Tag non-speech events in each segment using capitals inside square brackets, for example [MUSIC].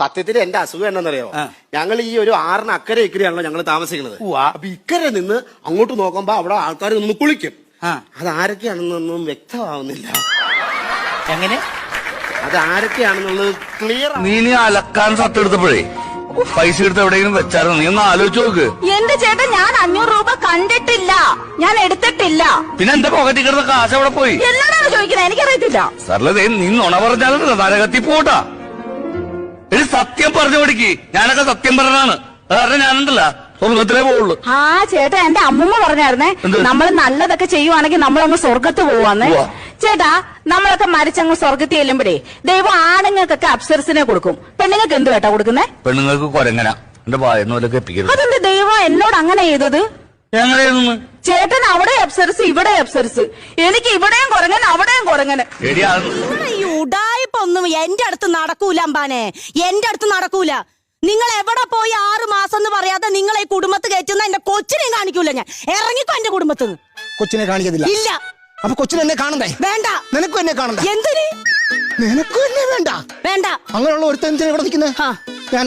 സത്യത്തിൽ എന്റെ അസുഖം എന്താണെന്നറിയോ? ഞങ്ങൾ ഈ ഒരു ആറിന് അക്കരെ ഇക്കരെയാണല്ലോ ഞങ്ങൾ താമസിക്കുന്നത്. അപ്പൊ ഇക്കരെ നിന്ന് അങ്ങോട്ട് നോക്കുമ്പോ അവിടെ ആൾക്കാർ നിന്ന് കുളിക്കും. അതാരൊക്കെയാണെന്നൊന്നും അത് ആരൊക്കെയാണെന്നൊന്നും വ്യക്തമാവുന്നില്ല. എങ്ങനെ? അത് ആരൊക്കെയാണെന്നുള്ളത് ക്ലിയർ നീ നീ അലക്കാൻ സത്തെടുത്തപ്പോഴേ പൈസ എടുത്ത് എവിടെയെങ്കിലും വെച്ചായിരുന്നു? നീ ഒന്ന് ആലോചിച്ച് നോക്ക്. എന്റെ ചേട്ടൻ ഞാൻ അഞ്ഞൂറ് രൂപ കണ്ടിട്ടില്ല. ഞാൻ എടുത്തിട്ടില്ല. പിന്നെ എന്റെ പോക്കറ്റിൽ കിടന്ന കാശ് അവിടെ പോയി? എന്നോടാണ് ചോദിക്കുന്നത്? എനിക്കറിയത്തില്ല. സർലതേ നീ നുണ പറഞ്ഞാലും നരകത്തി പോട്ടാ. ഇത് സത്യം പറഞ്ഞു പഠിക്ക്. ഞാനൊക്കെ സത്യം പറഞ്ഞാണ് കാരണം ഞാനുണ്ടല്ല. സ്വർഗത്തിലേ പോവുള്ളൂ. ആ ചേട്ടാ എന്റെ അമ്മമ്മ പറഞ്ഞായിരുന്നേ. നമ്മൾ നല്ലതൊക്കെ ചെയ്യുവാണെങ്കിൽ നമ്മളങ്ങ് സ്വർഗത്ത് പോവാന്നേ. ചേട്ടാ നമ്മളൊക്കെ മരിച്ചങ്ങ് സ്വർഗത്തിൽ ചെല്ലുമ്പോഴേ ദൈവം ആണുങ്ങൾക്കൊക്കെ അപ്സരസിനെ കൊടുക്കും. പെണ്ണുങ്ങൾക്ക് എന്ത് കേട്ടാ കൊടുക്കുന്നേ? പെണ്ണുങ്ങൾക്ക് കൊരങ്ങന. എന്റെ വായനോലൊക്കെ അതെന്റെ ദൈവം എന്നോട് അങ്ങനെ ചെയ്തത്? ചേട്ടൻ അവിടെ അപ്സരസ് ഇവിടെ അപ്സരസ്. എനിക്ക് ഇവിടെയും കുറങ്ങൻ അവിടെയും കുറങ്ങന് എടി അത് ഉടായിപ്പൊന്നും എന്റെ അടുത്ത് നടക്കൂല അമ്പാനെ. എന്റെ അടുത്ത് നടക്കൂല. നിങ്ങൾ എവിടെ പോയി ആറ് മാസം എന്ന് പറയാതെ നിങ്ങൾ ഈ കുടുംബത്ത് കയറ്റുന്ന എന്റെ കൊച്ചിനെ കാണിക്കൂല ഞാൻ. ഇറങ്ങിക്കോ എന്റെ കുടുംബത്ത്. നിന്ന് കൊച്ചിനെ കാണിക്കത്തില്ല. ഇല്ല. അപ്പൊ കൊച്ചിനെ എന്നെ കാണണ്ടേ? വേണ്ട. നിനക്കും എന്നെ കാണണ്ട? എന്തിന്? നിനക്കും എന്നെ വേണ്ട. വേണ്ട. അങ്ങനെയുള്ള ഒരുത്തൻ എന്തിനാ ഇവിടെ നിൽക്കുന്നത് ആ. ഞാൻ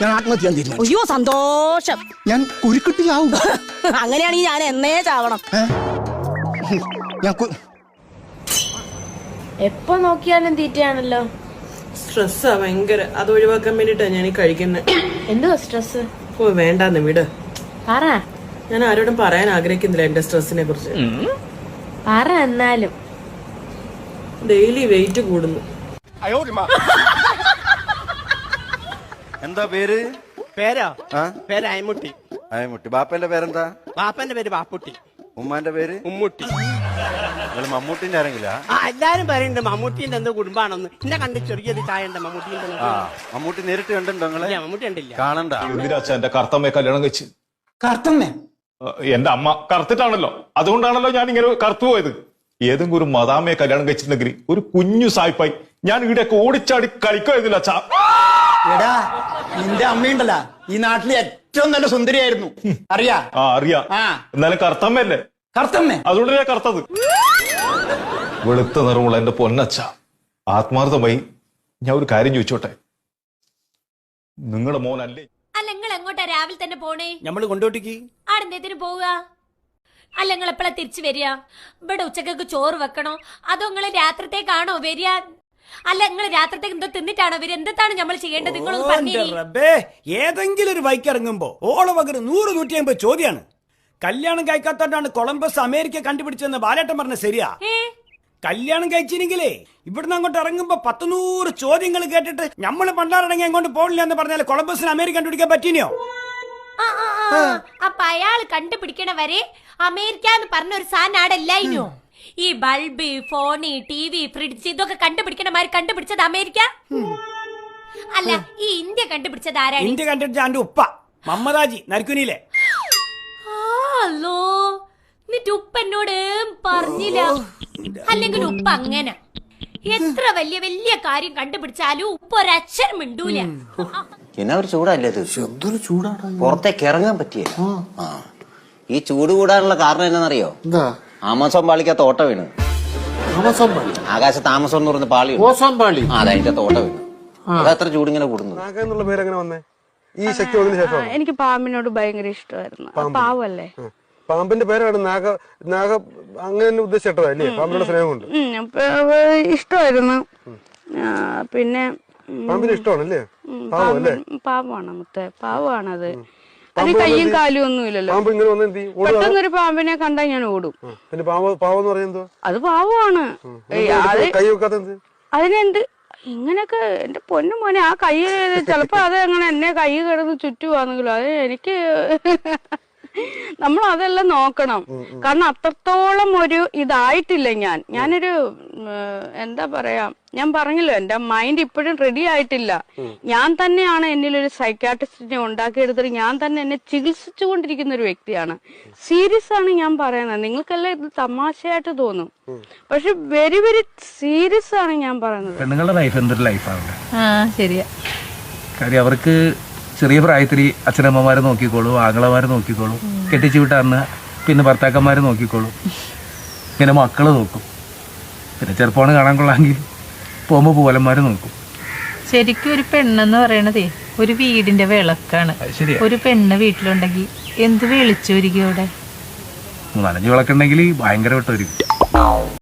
ഞാൻ ആത്മഹത്യ അയ്യോ സന്തോഷം. ഞാൻ കുരുക്കിട്ടിയാവും [LAUGHS] അങ്ങനെയാണെങ്കിൽ ഞാൻ എന്നേ ചാവണം. ഞാൻ എപ്പോ നോക്കിയാലും തീറ്റയാണല്ലോ. സ്ട്രെസ്സാ ഭയങ്കര. അത് ഒഴിവാക്കാൻ വേണ്ടിട്ടാ ഞാൻ ഈ കഴിക്കുന്നത് എന്തുവാ സ്ട്രെസ് ഓ വേണ്ടാന്ന് വിട്. പറ. ഞാൻ ആരോടും പറയാൻ ആഗ്രഹിക്കുന്നില്ല എന്റെ സ്ട്രെസ്സിനെ കുറിച്ച്. പറ എന്നാലും. ഡെയിലി വെയിറ്റ് കൂടുന്നു. എന്താ പേര്? പേരാ? പേര് അയമുട്ടി. അയമുട്ടി. ബാപ്പന്റെ പേരെന്താ? ബാപ്പന്റെ പേര് ബാപ്പുട്ടി. ഉമ്മാന്റെ പേര്? ഉമ്മുട്ടി. മമ്മൂട്ടിന്റെ ആരെങ്കിലാ? ആ എല്ലാരും പറയുന്നുണ്ട് മമ്മൂട്ടിന്റെ എന്തോ കുടുംബാണെന്ന്. എന്നെ കണ്ട് ചെറിയൊരു ചായ ഉണ്ട് മമ്മൂട്ടിന്റെ ആ മമ്മൂട്ടി നേരിട്ട് കണ്ടിട്ടുണ്ടോ നിങ്ങളെ? ഇല്ല, മമ്മൂട്ടി കണ്ടില്ല. കാണണ്ട. എന്തിനാച്ച എന്റെ കറുത്തമ്മയെ കല്യാണം കഴിച്ച്. കറുത്തമ്മേ എന്റെ അമ്മ കറുത്തിട്ടാണല്ലോ. അതുകൊണ്ടാണല്ലോ ഞാൻ ഇങ്ങനെ കറുത്തു പോയത്. ഏതെങ്കിലും ഒരു മദാമയെ കല്യാണം കഴിച്ചിട്ടുണ്ടെങ്കിൽ ഒരു കുഞ്ഞു സായിപ്പായി ഞാൻ ഇവിടെയൊക്കെ ഓടിച്ചാടി കളിക്കുമായിരുന്നില്ല അച്ഛാ. എടാ നിന്റെ അമ്മയുണ്ടല്ല. ഈ നാട്ടിലെ ഏറ്റവും നല്ല സുന്ദരിയായിരുന്നു. അറിയാ? ആ അറിയാ. ആ. എന്നാലും കറുത്തമ്മയല്ലേ? കറുത്തമ്മേ? അതുകൊണ്ട് ഞാൻ കറുത്തത്. വെളുത്ത നിറമുള്ള എന്റെ പൊന്നച്ച ആത്മാർത്ഥമായി ഞാൻ ഒരു കാര്യം ചോദിച്ചോട്ടെ? നിങ്ങളുടെ മോനല്ലേ? അല്ല നിങ്ങൾ എങ്ങോട്ടാ രാവിലെ തന്നെ പോണേ? ഞമ്മൾ കൊണ്ടോട്ടിക്ക്. ആടെന്തേത്തിന് പോവുക? അല്ല നിങ്ങൾ എപ്പോഴാ തിരിച്ചു വരിക? ഇവിടെ ഉച്ചക്കൊക്കെ ചോറ് വെക്കണോ? അതോ നിങ്ങൾ രാത്രത്തേക്കാണോ വരിക? അല്ല നിങ്ങൾ രാത്രത്തേക്ക് എന്തോ തിന്നിട്ടാണോ വരിക? എന്താണ് നമ്മൾ ചെയ്യേണ്ടത്? നിങ്ങളൊന്ന് പറഞ്ഞു റബ്ബേ ഏതെങ്കിലും ഒരു ബൈക്ക് ഇറങ്ങുമ്പോ ഓള പകരം നൂറ് നൂറ്റി അമ്പത് ചോദ്യാണ്. കല്യാണം കഴിക്കാത്തോണ്ടാണ് കൊളംബസ് അമേരിക്ക കണ്ടുപിടിച്ചെന്ന് ബാലേട്ടൻ പറഞ്ഞ ശരിയാ. കല്യാണം കഴിച്ചില്ലെങ്കിലേ ഇവിടുന്ന് അങ്ങോട്ട് ഇറങ്ങുമ്പോ പത്ത് നൂറ് ചോദ്യങ്ങൾ കേട്ടിട്ട് നമ്മൾ പണ്ടാറടങ്ങി അങ്ങോട്ട് പോകില്ല എന്ന് പറഞ്ഞാൽ കൊളംബസിന് അമേരിക്ക കണ്ടുപിടിക്കാൻ പറ്റിനോ ആ, ആ, ആ. അപ്പൊ അയാൾ കണ്ടുപിടിക്കണ വരെ അമേരിക്ക എന്ന് പറഞ്ഞ ഒരു സാധനം ആടെ ഇല്ലായിനോ? ഈ bulb phone T V fridge ഇതൊക്കെ കണ്ടുപിടിക്കണമാര് കണ്ടുപിടിച്ചത് അമേരിക്ക? അല്ല ഈ ഇന്ത്യ കണ്ടുപിടിച്ചത് ആരാണ്? ഇന്ത്യ കണ്ടുപിടിച്ച എന്റെ ഉപ്പ മമ്മദാജി നരക്കുനിയിലെ. ഹലോ. എന്നിട്ട് ഉപ്പ എന്നോട് പറഞ്ഞില്ല. അല്ലെങ്കിൽ ഉപ്പ അങ്ങനെ. എത്ര വലിയ വലിയ കാര്യം കണ്ടുപിടിച്ചാലും ഉപ്പ ഒരക്ഷരം മിണ്ടൂല. എന്നാ ഒരു ചൂടല്ലേ ഇത്? എന്തൊരു ചൂടാണ് പുറത്തേക്ക് ഇറങ്ങാൻ പറ്റിയ. ആ. ഈ ചൂട് കൂടാനുള്ള കാരണം എന്നാന്നറിയോ? എന്താ? ആമസോൺ പാളിക്ക ഓട്ട വീണ്. ആമസോൺ പാളി? ആകാശത്ത് ആമസോൺ എന്ന് പറഞ്ഞ പാളി. ഓസോൺ പാളി? ആ അതെ തോട്ട വീണ്. അതത്ര ചൂടിങ്ങനെ കൂടുന്നു എന്നുള്ള പേര് എങ്ങനെ വന്നേ? ഈ ശക്തി വന്നതിന് ശേഷം എനിക്ക് പാമ്പിനോട് ഭയങ്കര ഇഷ്ടമായിരുന്നു. പാവല്ലേ? പാമ്പിന്റെ പേരാണ് നാഗ നാഗ അങ്ങനെ ഉദ്ദേശിച്ചിട്ടതാ അല്ലേ? പാമ്പിനോട് സ്നേഹം കൊണ്ട് ഇഷ്ടമായിരുന്നു. പിന്നെ പാമ്പിന് ഇഷ്ടമാണല്ലേ പാവല്ലേ പാവാണ് പാവമാണ് മുത്തേ പാവമാണത്. അത് കയ്യും കാലും ഒന്നും ഇല്ലല്ലോ? പെട്ടെന്നൊരു പാമ്പിനെ കണ്ടാൽ ഞാൻ ഓടും. പിന്നെ പാവ എന്ന് പറയുന്നത് അത് പാവാണ് അതിനെന്ത്? ഇങ്ങനൊക്കെ എന്റെ പൊന്നു മോനെ ആ കൈ ചിലപ്പോ അത് അങ്ങനെ എന്നെ കൈ കിടന്ന് ചുറ്റുവാന്നെങ്കിലും അത് എനിക്ക് നമ്മൾ അതെല്ലാം നോക്കണം കാരണം അത്രത്തോളം ഒരു ഇതായിട്ടില്ല ഞാൻ. ഞാനൊരു എന്താ പറയാ ഞാൻ പറഞ്ഞല്ലോ എന്റെ മൈൻഡ് ഇപ്പോഴും റെഡി ആയിട്ടില്ല. ഞാൻ തന്നെയാണ് എന്നിൽ ഒരു സൈക്കാട്രിസ്റ്റിനെ ഉണ്ടാക്കിയെടുത്തിട്ട് ഞാൻ തന്നെ എന്നെ ചികിത്സിച്ചുകൊണ്ടിരിക്കുന്ന ഒരു വ്യക്തിയാണ്. സീരിയസ് ആണ് ഞാൻ പറയുന്നത്. നിങ്ങൾക്കെല്ലാം ഇത് തമാശയായിട്ട് തോന്നും. പക്ഷെ വെരി വെരി സീരിയസ് ആണ് ഞാൻ പറയുന്നത്. പെണ്ണുങ്ങളുടെ ലൈഫ് എന്തൊരു ലൈഫാണ് ആ ശരിയാ. കാര്യം അവർക്ക് ചെറിയ പ്രായത്തിൽ അച്ഛനമ്മമാരെ നോക്കിക്കോളൂ ആങ്ങളമാരെ നോക്കിക്കോളൂ കെട്ടിച്ചു വിട്ടാന്ന് പിന്നെ ഭർത്താക്കന്മാരെ നോക്കിക്കോളൂ. പിന്നെ മക്കൾ നോക്കും. പിന്നെ ചെറുപ്പമാണ് കാണാൻ കൊള്ളാമെങ്കിൽ പോകുമ്പോൾ പൂവലന്മാർ നോക്കും. ശരിക്കും ഒരു പെണ്ണെന്ന് പറയണതേ ഒരു വീടിന്റെ വിളക്കാണ്. ഒരു പെണ്ണ് വീട്ടിലുണ്ടെങ്കിൽ എന്ത് വിളിച്ചൊരിക്കും അവിടെ? നനഞ്ഞു വിളക്കുണ്ടെങ്കിൽ ഭയങ്കര വട്ടം